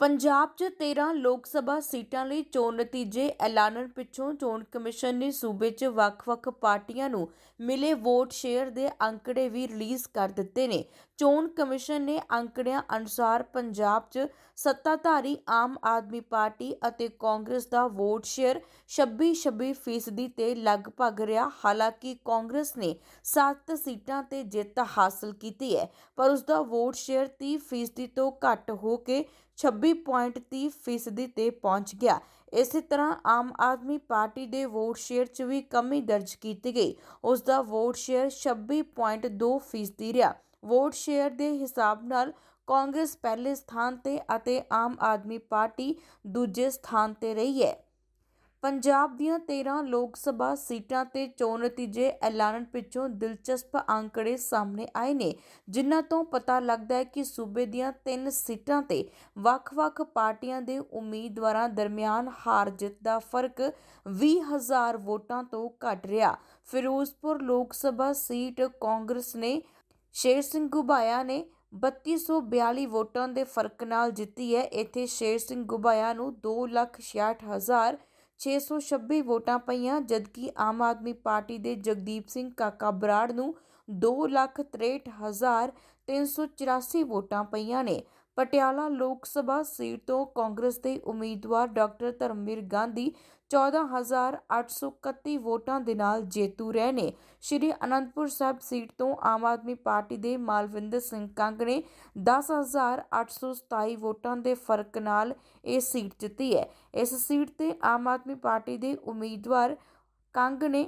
ਪੰਜਾਬ 'ਚ 13 ਲੋਕ ਸਭਾ ਸੀਟਾਂ ਲਈ ਚੋਣ ਨਤੀਜੇ ਐਲਾਨਣ ਪਿੱਛੋਂ ਚੋਣ ਕਮਿਸ਼ਨ ਨੇ ਸੂਬੇ 'ਚ ਵੱਖ-ਵੱਖ ਪਾਰਟੀਆਂ ਨੂੰ ਮਿਲੇ ਵੋਟ ਸ਼ੇਅਰ ਦੇ ਅੰਕੜੇ ਵੀ ਰਿਲੀਜ਼ ਕਰ ਦਿੱਤੇ ਨੇ। ਚੋਣ ਕਮਿਸ਼ਨ ਨੇ ਅੰਕੜਿਆਂ ਅਨੁਸਾਰ ਪੰਜਾਬ 'ਚ ਸੱਤਾਧਾਰੀ ਆਮ ਆਦਮੀ ਪਾਰਟੀ ਅਤੇ ਕਾਂਗਰਸ ਦਾ ਵੋਟ ਸ਼ੇਅਰ 26-26 ਫੀਸਦੀ ਤੇ ਲਗਭਗ ਰਿਹਾ, ਹਾਲਾਂਕਿ ਕਾਂਗਰਸ ਨੇ 7 ਸੀਟਾਂ ਤੇ ਜਿੱਤ ਹਾਸਲ ਕੀਤੀ ਹੈ, ਪਰ ਉਸ ਦਾ ਵੋਟ ਸ਼ੇਅਰ 30 ਫੀਸਦੀ ਤੋਂ ਘੱਟ ਹੋ ਕੇ 26.30 ਫੀਸਦੀ ਤੇ ਪਹੁੰਚ ਗਿਆ। ਇਸੇ ਤਰ੍ਹਾਂ ਆਮ ਆਦਮੀ ਪਾਰਟੀ ਦੇ ਵੋਟ ਸ਼ੇਅਰ 'ਚ ਵੀ ਕਮੀ ਦਰਜ ਕੀਤੀ ਗਈ। ਉਸ ਦਾ ਵੋਟ ਸ਼ੇਅਰ 26.2 ਫੀਸਦੀ ਰਿਹਾ। ਵੋਟ ਸ਼ੇਅਰ ਦੇ ਹਿਸਾਬ ਨਾਲ ਕਾਂਗਰਸ ਪਹਿਲੇ ਸਥਾਨ ਤੇ ਅਤੇ ਆਮ ਆਦਮੀ ਪਾਰਟੀ ਦੂਜੇ ਸਥਾਨ ਤੇ ਰਹੀ ਹੈ। ਪੰਜਾਬ ਦੀਆਂ 13 ਲੋਕ ਸਭਾ ਸੀਟਾਂ ਤੇ ਚੋਣ ਨਤੀਜੇ ਐਲਾਨਣ ਪਿੱਛੋਂ ਦਿਲਚਸਪ ਅੰਕੜੇ ਸਾਹਮਣੇ ਆਏ ਨੇ, ਜਿਨ੍ਹਾਂ ਤੋਂ ਪਤਾ ਲੱਗਦਾ ਹੈ ਕਿ ਸੂਬੇ ਦੀਆਂ ਤਿੰਨ ਸੀਟਾਂ ਤੇ ਵੱਖ-ਵੱਖ ਪਾਰਟੀਆਂ ਦੇ ਉਮੀਦਵਾਰਾਂ ਦਰਮਿਆਨ ਹਾਰ ਜਿੱਤ ਦਾ ਫ਼ਰਕ 20000 ਵੋਟਾਂ ਤੋਂ ਘੱਟ ਰਿਹਾ। ਫਿਰੋਜ਼ਪੁਰ ਲੋਕ ਸਭਾ ਸੀਟ ਕਾਂਗਰਸ ਨੇ ਸ਼ੇਰ ਸਿੰਘ ਗੁਬਾਇਆ ਨੇ 3242 ਵੋਟਾਂ ਦੇ ਫ਼ਰਕ ਨਾਲ ਜਿੱਤੀ ਹੈ। ਇੱਥੇ ਸ਼ੇਰ ਸਿੰਘ ਗੁਬਾਇਆ ਨੂੰ 266000 626 ਵੋਟਾਂ ਪਈਆਂ, ਜਦਕਿ ਆਮ ਆਦਮੀ ਪਾਰਟੀ ਦੇ ਜਗਦੀਪ ਸਿੰਘ ਕਾਕਾ ਬਰਾੜ ਨੂੰ 264384 ਵੋਟਾਂ ਪਈਆਂ ਨੇ। ਪਟਿਆਲਾ ਲੋਕ ਸਭਾ ਸੀਟ ਤੋਂ ਕਾਂਗਰਸ ਦੇ ਉਮੀਦਵਾਰ ਡਾਕਟਰ ਧਰਮਵੀਰ ਗਾਂਧੀ 14831 ਵੋਟਾਂ ਦੇ ਨਾਲ ਜੇਤੂ ਰਹੇ ਨੇ। ਸ਼੍ਰੀ ਅਨੰਦਪੁਰ ਸਾਹਿਬ ਸੀਟ ਤੋਂ ਆਮ ਆਦਮੀ ਪਾਰਟੀ ਦੇ ਮਾਲਵਿੰਦਰ ਸਿੰਘ ਕੰਗ ਨੇ 10827 ਵੋਟਾਂ ਦੇ ਫ਼ਰਕ ਨਾਲ ਇਹ ਸੀਟ ਜਿੱਤੀ ਹੈ। ਇਸ ਸੀਟ ਤੇ ਆਮ ਆਦਮੀ ਪਾਰਟੀ ਦੇ ਉਮੀਦਵਾਰ ਕੰਗ ਨੇ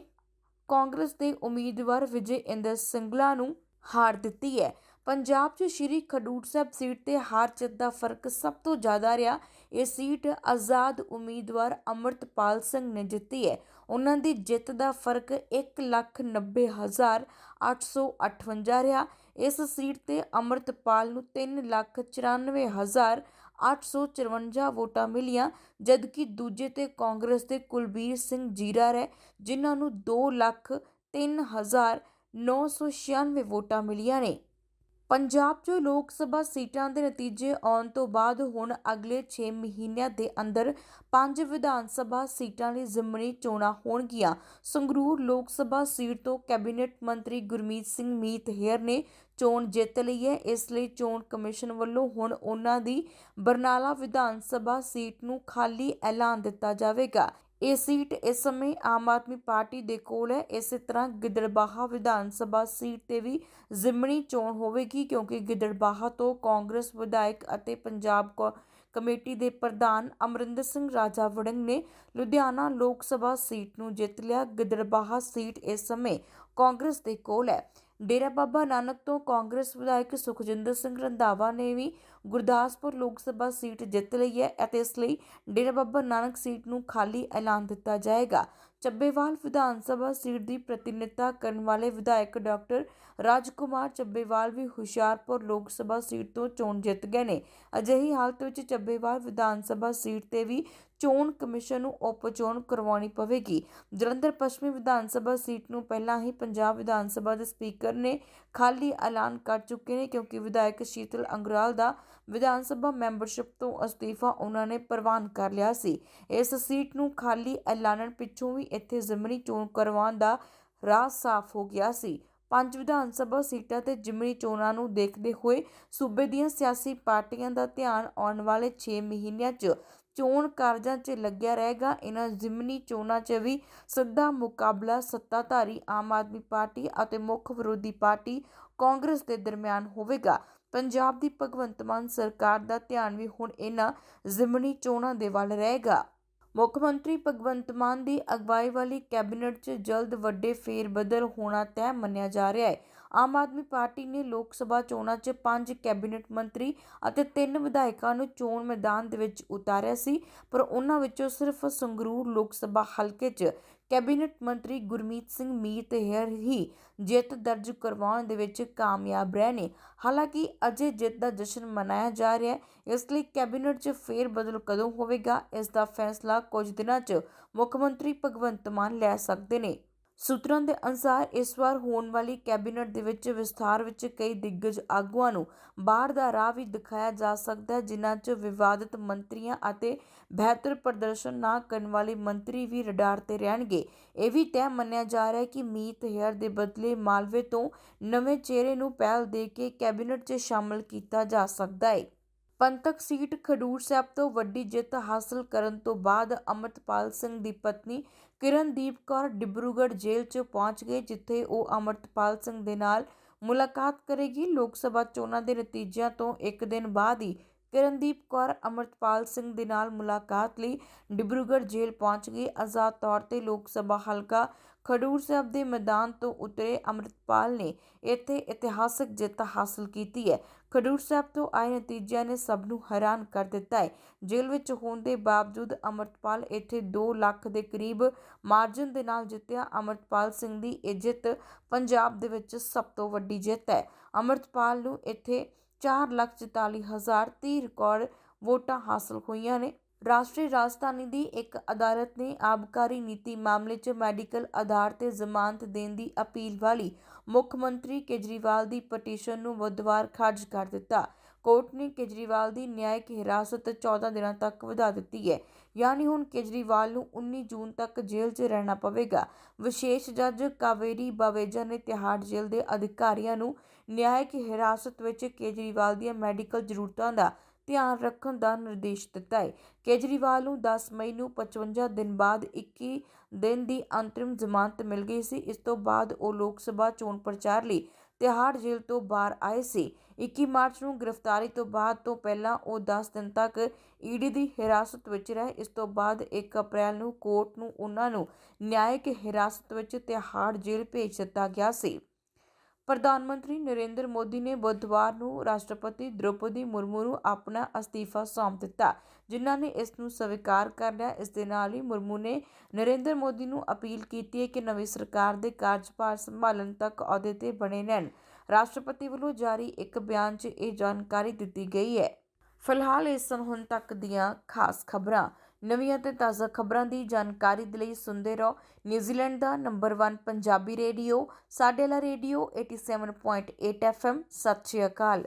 ਕਾਂਗਰਸ ਦੇ ਉਮੀਦਵਾਰ ਵਿਜੇ ਇੰਦਰ ਸਿੰਗਲਾ ਨੂੰ ਹਾਰ ਦਿੱਤੀ ਹੈ। ਪੰਜਾਬ 'ਚ ਸ਼੍ਰੀ ਖਡੂਰ ਸਾਹਿਬ ਸੀਟ ਤੇ ਹਾਰ ਜਿੱਤ ਦਾ ਫ਼ਰਕ ਸਭ ਤੋਂ ਜ਼ਿਆਦਾ ਰਿਹਾ। ਇਹ ਸੀਟ ਆਜ਼ਾਦ ਉਮੀਦਵਾਰ ਅਮਰਤਪਾਲ ਸਿੰਘ ਨੇ ਜਿੱਤੀ ਹੈ। ਉਹਨਾਂ ਦੀ ਜਿੱਤ ਦਾ ਫ਼ਰਕ 190858 ਰਿਹਾ। ਇਸ ਸੀਟ ਤੇ ਅਮਰਤਪਾਲ ਨੂੰ 394854 ਵੋਟਾਂ ਮਿਲੀਆਂ, ਜਦਕਿ ਦੂਜੇ ਤੇ ਕਾਂਗਰਸ ਦੇ ਕੁਲਬੀਰ ਸਿੰਘ ਜੀਰਾ ਰਹਿ, ਜਿਨ੍ਹਾਂ ਨੂੰ 203996 ਵੋਟਾਂ ਮਿਲੀਆਂ ਨੇ। ਪੰਜਾਬ 'ਚ ਲੋਕ ਸਭਾ ਸੀਟਾਂ ਦੇ ਨਤੀਜੇ ਆਉਣ ਤੋਂ ਬਾਅਦ ਹੁਣ ਅਗਲੇ 6 ਮਹੀਨਿਆਂ ਦੇ ਅੰਦਰ ਪੰਜ ਵਿਧਾਨ ਸਭਾ ਸੀਟਾਂ ਲਈ ਜ਼ਿਮਨੀ ਚੋਣਾਂ ਹੋਣਗੀਆਂ। ਸੰਗਰੂਰ ਲੋਕ ਸਭਾ ਸੀਟ ਤੋਂ ਕੈਬਨਿਟ ਮੰਤਰੀ ਗੁਰਮੀਤ ਸਿੰਘ ਮੀਤ ਹੇਅਰ ਨੇ ਚੋਣ ਜਿੱਤ ਲਈ ਹੈ। ਇਸ ਲਈ ਚੋਣ ਕਮਿਸ਼ਨ ਵੱਲੋਂ ਹੁਣ ਉਹਨਾਂ ਦੀ ਬਰਨਾਲਾ ਵਿਧਾਨ ਸਭਾ ਸੀਟ ਨੂੰ ਖਾਲੀ ਐਲਾਨ ਦਿੱਤਾ ਜਾਵੇਗਾ। ਇਹ ਸੀਟ ਇਸ ਸਮੇਂ ਆਮ ਆਦਮੀ ਪਾਰਟੀ ਦੇ ਕੋਲ ਹੈ। ਇਸੇ ਤਰ੍ਹਾਂ ਗਿੱਦੜਬਾਹਾ ਵਿਧਾਨ ਸਭਾ ਸੀਟ ਤੇ ਵੀ ਜ਼ਿਮਨੀ ਚੋਣ ਹੋਵੇਗੀ, ਕਿਉਂਕਿ ਗਿੱਦੜਬਾਹਾ ਤੋਂ ਕਾਂਗਰਸ ਵਿਧਾਇਕ ਅਤੇ ਪੰਜਾਬ ਕਮੇਟੀ ਦੇ ਪ੍ਰਧਾਨ ਅਮਰਿੰਦਰ ਸਿੰਘ ਰਾਜਾ ਵੜਿੰਗ ਨੇ ਲੁਧਿਆਣਾ ਲੋਕ ਸਭਾ ਸੀਟ ਨੂੰ ਜਿੱਤ ਲਿਆ। ਗਿੱਦੜਬਾਹਾ ਸੀਟ ਇਸ ਸਮੇਂ ਕਾਂਗਰਸ ਦੇ ਕੋਲ ਹੈ। ਡੇਰਾ ਬਾਬਾ ਨਾਨਕ ਤੋਂ ਕਾਂਗਰਸ ਵਿਧਾਇਕ ਸੁਖਜਿੰਦਰ ਸਿੰਘ ਰੰਧਾਵਾ ਨੇ ਵੀ ਗੁਰਦਾਸਪੁਰ ਲੋਕ ਸਭਾ ਸੀਟ ਜਿੱਤ ਲਈ ਹੈ ਅਤੇ ਇਸ ਲਈ ਡੇਰਾ ਬਾਬਾ ਨਾਨਕ ਸੀਟ ਨੂੰ ਖਾਲੀ ਐਲਾਨ ਦਿੱਤਾ ਜਾਏਗਾ। ਚੱਬੇਵਾਲ ਵਿਧਾਨ ਸਭਾ ਸੀਟ ਦੀ ਪ੍ਰਤੀਨਿਧਤਾ ਕਰਨ ਵਾਲੇ ਵਿਧਾਇਕ ਡਾਕਟਰ ਰਾਜਕੁਮਾਰ ਚੱਬੇਵਾਲ ਵੀ ਹੁਸ਼ਿਆਰਪੁਰ ਲੋਕ ਸਭਾ ਸੀਟ ਤੋਂ ਚੋਣ ਜਿੱਤ ਗਏ ਨੇ। ਅਜਿਹੀ ਹਾਲਤ ਵਿੱਚ ਚੱਬੇਵਾਲ ਵਿਧਾਨ ਸਭਾ ਸੀਟ ਤੇ ਵੀ ਚੋਣ ਕਮਿਸ਼ਨ ਨੂੰ ਉਪ ਚੋਣ ਕਰਵਾਉਣੀ ਪਵੇਗੀ। ਜਲੰਧਰ ਪੱਛਮੀ ਵਿਧਾਨ ਸਭਾ ਸੀਟ ਨੂੰ ਪਹਿਲਾਂ ਹੀ ਪੰਜਾਬ ਵਿਧਾਨ ਸਭਾ ਦੇ ਸਪੀਕਰ ਨੇ ਖਾਲੀ ਐਲਾਨ ਕਰ ਚੁੱਕੇ ਨੇ ਕਿਉਂਕਿ ਵਿਧਾਇਕ ਸ਼ੀਤਲ ਅੰਗਰਾਲ ਦਾ ਵਿਧਾਨ ਸਭਾ ਮੈਂਬਰਸ਼ਿਪ ਤੋਂ ਅਸਤੀਫਾ ਉਹਨਾਂ ਨੇ ਪ੍ਰਵਾਨ ਕਰ ਲਿਆ ਸੀ। ਇਸ ਸੀਟ ਨੂੰ ਖਾਲੀ ਐਲਾਨਣ ਪਿੱਛੋਂ ਵੀ ਇੱਥੇ ਜ਼ਿਮਨੀ ਚੋਣ ਕਰਵਾਉਣ ਦਾ ਰਾਹ ਸਾਫ਼ ਹੋ ਗਿਆ ਸੀ। ਪੰਜ ਵਿਧਾਨ ਸਭਾ ਸੀਟਾਂ ਤੇ ਜਿਮਨੀ ਚੋਣਾਂ ਨੂੰ ਦੇਖਦੇ ਹੋਏ ਸੂਬੇ ਦੀਆਂ ਸਿਆਸੀ ਪਾਰਟੀਆਂ ਦਾ ਧਿਆਨ ਆਉਣ ਵਾਲੇ 6 ਮਹੀਨਿਆਂ 'ਚ ਚੋਣ ਕਾਰਜਾਂ 'ਚ ਲੱਗਿਆ ਰਹੇਗਾ। ਇਹਨਾਂ ਜ਼ਿਮਨੀ ਚੋਣਾਂ 'ਚ ਵੀ ਸਿੱਧਾ ਮੁਕਾਬਲਾ ਸੱਤਾਧਾਰੀ ਆਮ ਆਦਮੀ ਪਾਰਟੀ ਅਤੇ ਮੁੱਖ ਵਿਰੋਧੀ ਪਾਰਟੀ ਕਾਂਗਰਸ ਦੇ ਦਰਮਿਆਨ ਹੋਵੇਗਾ। ਪੰਜਾਬ ਦੀ ਭਗਵੰਤ ਮਾਨ ਸਰਕਾਰ ਦਾ ਧਿਆਨ ਵੀ ਹੁਣ ਇਹਨਾਂ ਜ਼ਿਮਨੀ ਚੋਣਾਂ ਦੇ ਵੱਲ ਰਹੇਗਾ। ਮੁੱਖ ਮੰਤਰੀ ਭਗਵੰਤ ਮਾਨ ਦੀ ਅਗਵਾਈ ਵਾਲੀ ਕੈਬਨਿਟ 'ਚ ਜਲਦ ਵੱਡੇ ਫੇਰ ਬਦਲ ਹੋਣਾ ਤੈਅ ਮੰਨਿਆ ਜਾ ਰਿਹਾ ਹੈ। ਆਮ ਆਦਮੀ ਪਾਰਟੀ ਨੇ ਲੋਕ ਸਭਾ ਚੋਣਾਂ 'ਚ ਪੰਜ ਕੈਬਨਿਟ ਮੰਤਰੀ ਅਤੇ ਤਿੰਨ ਵਿਧਾਇਕਾਂ ਨੂੰ ਚੋਣ ਮੈਦਾਨ ਦੇ ਵਿੱਚ ਉਤਾਰਿਆ ਸੀ, ਪਰ ਉਹਨਾਂ ਵਿੱਚੋਂ ਸਿਰਫ ਸੰਗਰੂਰ ਲੋਕ ਸਭਾ ਹਲਕੇ 'ਚ ਕੈਬਨਿਟ ਮੰਤਰੀ ਗੁਰਮੀਤ ਸਿੰਘ ਮੀਤ ਹੇਅਰ ਹੀ ਜਿੱਤ ਦਰਜ ਕਰਵਾਉਣ ਦੇ ਵਿੱਚ ਕਾਮਯਾਬ ਰਹੇ ਨੇ। ਹਾਲਾਂਕਿ ਅਜੇ ਜਿੱਤ ਦਾ ਜਸ਼ਨ ਮਨਾਇਆ ਜਾ ਰਿਹਾ ਹੈ, ਇਸ ਲਈ ਕੈਬਨਿਟ 'ਚ ਫੇਰ ਬਦਲ ਕਦੋਂ ਹੋਵੇਗਾ, ਇਸ ਦਾ ਫੈਸਲਾ ਕੁਝ ਦਿਨਾਂ 'ਚ ਮੁੱਖ ਮੰਤਰੀ ਭਗਵੰਤ ਮਾਨ ਲੈ ਸਕਦੇ ਨੇ। ਸੂਤਰਾਂ ਦੇ ਅਨੁਸਾਰ ਇਸ ਵਾਰ ਹੋਣ ਵਾਲੀ ਕੈਬਨਿਟ ਦੇ ਵਿੱਚ ਵਿਸਥਾਰ ਵਿੱਚ ਕਈ ਦਿੱਗਜ ਆਗੂਆਂ ਨੂੰ ਬਾਹਰ ਦਾ ਰਾਹ ਵੀ ਦਿਖਾਇਆ ਜਾ ਸਕਦਾ ਹੈ, ਜਿਨ੍ਹਾਂ 'ਚ ਵਿਵਾਦਿਤ ਮੰਤਰੀਆਂ ਅਤੇ ਬਿਹਤਰ ਪ੍ਰਦਰਸ਼ਨ ਨਾ ਕਰਨ ਵਾਲੇ ਮੰਤਰੀ ਵੀ ਰਡਾਰ ਤੇ ਰਹਿਣਗੇ। ਇਹ ਵੀ ਤੈਅ ਮੰਨਿਆ ਜਾ ਰਿਹਾ ਹੈ ਕਿ ਮੀਤ ਹੇਅਰ ਦੇ ਬਦਲੇ ਮਾਲਵੇ ਤੋਂ ਨਵੇਂ ਚਿਹਰੇ ਨੂੰ ਪਹਿਲ ਦੇ ਕੇ ਕੈਬਨਿਟ 'ਚ ਸ਼ਾਮਲ ਕੀਤਾ ਜਾ ਸਕਦਾ ਹੈ। ਪੰਥਕ ਸੀਟ ਖਡੂਰ ਸਾਹਿਬ ਤੋਂ ਵੱਡੀ ਜਿੱਤ ਹਾਸਲ ਕਰਨ ਤੋਂ ਬਾਅਦ ਅਮਰਤਪਾਲ ਸਿੰਘ ਦੀ ਪਤਨੀ ਕਿਰਨਦੀਪ ਕੌਰ ਡਿਬਰੂਗੜ੍ਹ ਜੇਲ੍ਹ 'ਚ ਪਹੁੰਚ ਗਏ, ਜਿੱਥੇ ਉਹ ਅਮਰਤਪਾਲ ਸਿੰਘ ਦੇ ਨਾਲ ਮੁਲਾਕਾਤ ਕਰੇਗੀ। ਲੋਕ ਸਭਾ ਚੋਣਾਂ ਦੇ ਨਤੀਜਿਆਂ ਤੋਂ ਇੱਕ ਦਿਨ ਬਾਅਦ ਹੀ ਕਿਰਨਦੀਪ ਕੌਰ ਅਮਰਤਪਾਲ ਸਿੰਘ ਦੇ ਨਾਲ ਮੁਲਾਕਾਤ ਲਈ ਡਿਬਰੂਗੜ੍ਹ ਜੇਲ੍ਹ ਪਹੁੰਚ ਗਈ ਆਜ਼ਾਦ ਤੌਰ ਤੇ ਲੋਕ ਸਭਾ ਹਲਕਾ ਖਡੂਰ ਸਾਹਿਬ ਦੇ ਮੈਦਾਨ ਤੋਂ ਉਤਰੇ ਅਮਰਤਪਾਲ ਨੇ ਇੱਥੇ ਇਤਿਹਾਸਕ ਜਿੱਤ ਹਾਸਲ ਕੀਤੀ ਹੈ। ਖਡੂਰ ਸਾਹਿਬ ਤੋਂ ਆਏ ਨਤੀਜਿਆਂ ਨੇ ਸਭ ਨੂੰ ਹੈਰਾਨ ਕਰ ਦਿੱਤਾ ਹੈ। ਜੇਲ੍ਹ ਵਿੱਚ ਹੋਣ ਦੇ ਬਾਵਜੂਦ ਅਮਰਤਪਾਲ ਇੱਥੇ 2 ਲੱਖ ਦੇ ਕਰੀਬ ਮਾਰਜਨ ਦੇ ਨਾਲ ਜਿੱਤਿਆ। ਅਮਰਤਪਾਲ ਸਿੰਘ ਦੀ ਇਹ ਜਿੱਤ ਪੰਜਾਬ ਦੇ ਵਿੱਚ ਸਭ ਤੋਂ ਵੱਡੀ ਜਿੱਤ ਹੈ। ਅਮਰਤਪਾਲ ਨੂੰ ਇੱਥੇ 444030 ਰਿਕਾਰਡ ਵੋਟਾਂ ਹਾਸਲ ਹੋਈਆਂ ਨੇ। ਰਾਸ਼ਟਰੀ ਰਾਜਧਾਨੀ ਦੀ ਇੱਕ ਅਦਾਲਤ ਨੇ ਆਬਕਾਰੀ ਨੀਤੀ ਮਾਮਲੇ 'ਚ ਮੈਡੀਕਲ ਆਧਾਰ ਤੇ ਜ਼ਮਾਨਤ ਦੇਣ ਦੀ ਅਪੀਲ ਵਾਲੀ ਮੁੱਖ ਮੰਤਰੀ ਕੇਜਰੀਵਾਲ ਦੀ ਪਟੀਸ਼ਨ ਨੂੰ ਬੁੱਧਵਾਰ ਖਾਰਜ ਕਰ ਦਿੱਤਾ। ਕੋਰਟ ਨੇ ਕੇਜਰੀਵਾਲ ਦੀ ਨਿਆਇਕ ਹਿਰਾਸਤ 14 ਦਿਨਾਂ ਤੱਕ ਵਧਾ ਦਿੱਤੀ ਹੈ। ਯਾਨੀ ਹੁਣ ਕੇਜਰੀਵਾਲ ਨੂੰ 19 ਜੂਨ ਤੱਕ ਜੇਲ੍ਹ 'ਚ ਰਹਿਣਾ ਪਵੇਗਾ। ਵਿਸ਼ੇਸ਼ ਜੱਜ ਕਾਵੇਰੀ ਬਾਵੇਜਾ ਨੇ ਤਿਹਾੜ ਜੇਲ੍ਹ ਦੇ ਅਧਿਕਾਰੀਆਂ ਨੂੰ ਨਿਆਇਕ ਹਿਰਾਸਤ ਵਿੱਚ ਕੇਜਰੀਵਾਲ ਦੀਆਂ ਮੈਡੀਕਲ ਜ਼ਰੂਰਤਾਂ ਦਾ ਧਿਆਨ ਰੱਖਣ ਦਾ ਨਿਰਦੇਸ਼ ਦਿੱਤਾ ਹੈ। ਕੇਜਰੀਵਾਲ ਨੂੰ 10 ਮਈ ਨੂੰ 55 ਦਿਨ ਬਾਅਦ 21 ਦਿਨ ਦੀ ਅੰਤਰਿਮ ਜ਼ਮਾਨਤ ਮਿਲ ਗਈ ਸੀ। ਇਸ ਤੋਂ ਬਾਅਦ ਉਹ ਲੋਕ ਸਭਾ ਚੋਣ ਪ੍ਰਚਾਰ ਲਈ ਤਿਹਾੜ ਜੇਲ੍ਹ ਤੋਂ ਬਾਹਰ ਆਏ ਸੀ। 21 ਮਾਰਚ ਨੂੰ ਗ੍ਰਿਫਤਾਰੀ ਤੋਂ ਬਾਅਦ ਤੋਂ ਪਹਿਲਾਂ ਉਹ 10 ਦਿਨ ਤੱਕ ਈਡੀ ਦੀ ਹਿਰਾਸਤ ਵਿੱਚ ਰਹੇ। ਇਸ ਤੋਂ ਬਾਅਦ 1 ਅਪ੍ਰੈਲ ਨੂੰ ਕੋਰਟ ਨੂੰ ਉਹਨਾਂ ਨੂੰ ਨਿਆਇਕ ਹਿਰਾਸਤ ਵਿੱਚ ਤਿਹਾੜ ਜੇਲ੍ਹ ਭੇਜ ਦਿੱਤਾ ਗਿਆ ਸੀ। ਪ੍ਰਧਾਨ ਮੰਤਰੀ ਨਰਿੰਦਰ ਮੋਦੀ ਨੇ ਬੁੱਧਵਾਰ ਨੂੰ ਰਾਸ਼ਟਰਪਤੀ ਦ੍ਰੋਪਦੀ ਮੁਰਮੂ ਨੂੰ ਆਪਣਾ ਅਸਤੀਫਾ ਸੌਂਪ ਦਿੱਤਾ, ਜਿਨ੍ਹਾਂ ਨੇ ਇਸ ਨੂੰ ਸਵੀਕਾਰ ਕਰ ਲਿਆ। ਇਸ ਦੇ ਨਾਲ ਹੀ ਮੁਰਮੂ ਨੇ ਨਰਿੰਦਰ ਮੋਦੀ ਨੂੰ ਅਪੀਲ ਕੀਤੀ ਹੈ ਕਿ ਨਵੀਂ ਸਰਕਾਰ ਦੇ ਕਾਰਜਭਾਰ ਸੰਭਾਲਣ ਤੱਕ ਅਹੁਦੇ ਤੇ ਬਣੇ ਰਹਿਣ। ਰਾਸ਼ਟਰਪਤੀ ਵੱਲੋਂ ਜਾਰੀ ਇੱਕ ਬਿਆਨ 'ਚ ਇਹ ਜਾਣਕਾਰੀ ਦਿੱਤੀ ਗਈ ਹੈ। ਫਿਲਹਾਲ ਇਸ ਸਨ ਹੁਣ ਤੱਕ ਦੀਆਂ ਖਾਸ ਖਬਰਾਂ। ਨਵੀਆਂ ਤੇ ਤਾਜ਼ਾ ਖਬਰਾਂ ਦੀ ਜਾਣਕਾਰੀ ਦੇ ਲਈ ਸੁਣਦੇ ਰਹੋ। ਨਿਊਜ਼ੀਲੈਂਡ ਦਾ ਨੰਬਰ 1 ਪੰਜਾਬੀ ਰੇਡੀਓ, ਸਾਡੇ ਵਾਲਾ ਰੇਡੀਓ 87.8 FM ਸਤਿ ਸ਼੍ਰੀ ਅਕਾਲ।